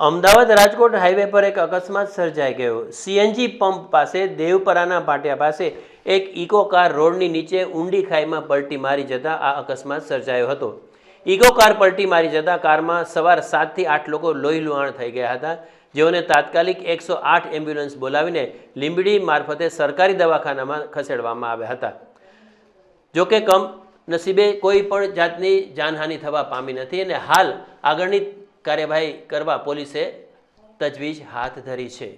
Ahmedabad Rajkot highway પર એક અકસ્માત સર્જાઈ ગયો. સીએનજી પંપ પાસે દેવપરાના પાટિયા પાસે એક ઇકો કાર રોડની નીચે ઊંડી ખાઈમાં પલટી મારી જતાં આ અકસ્માત સર્જાયો હતો. ઇકો કાર પલટી મારી જતાં કારમાં સવાર સાતથી આઠ લોકો લોહી લુહાણ થઈ ગયા હતા. જેઓને તાત્કાલિક એકસો આઠ એમ્બ્યુલન્સ બોલાવીને લીંબડી મારફતે સરકારી દવાખાનામાં ખસેડવામાં આવ્યા હતા. જોકે કમ નસીબે કોઈ પણ જાતની જાનહાનિ થવા પામી નથી અને હાલ આગળની કાર્યવાહી કરવા પોલીસે તજવીજ હાથ ધરી છે.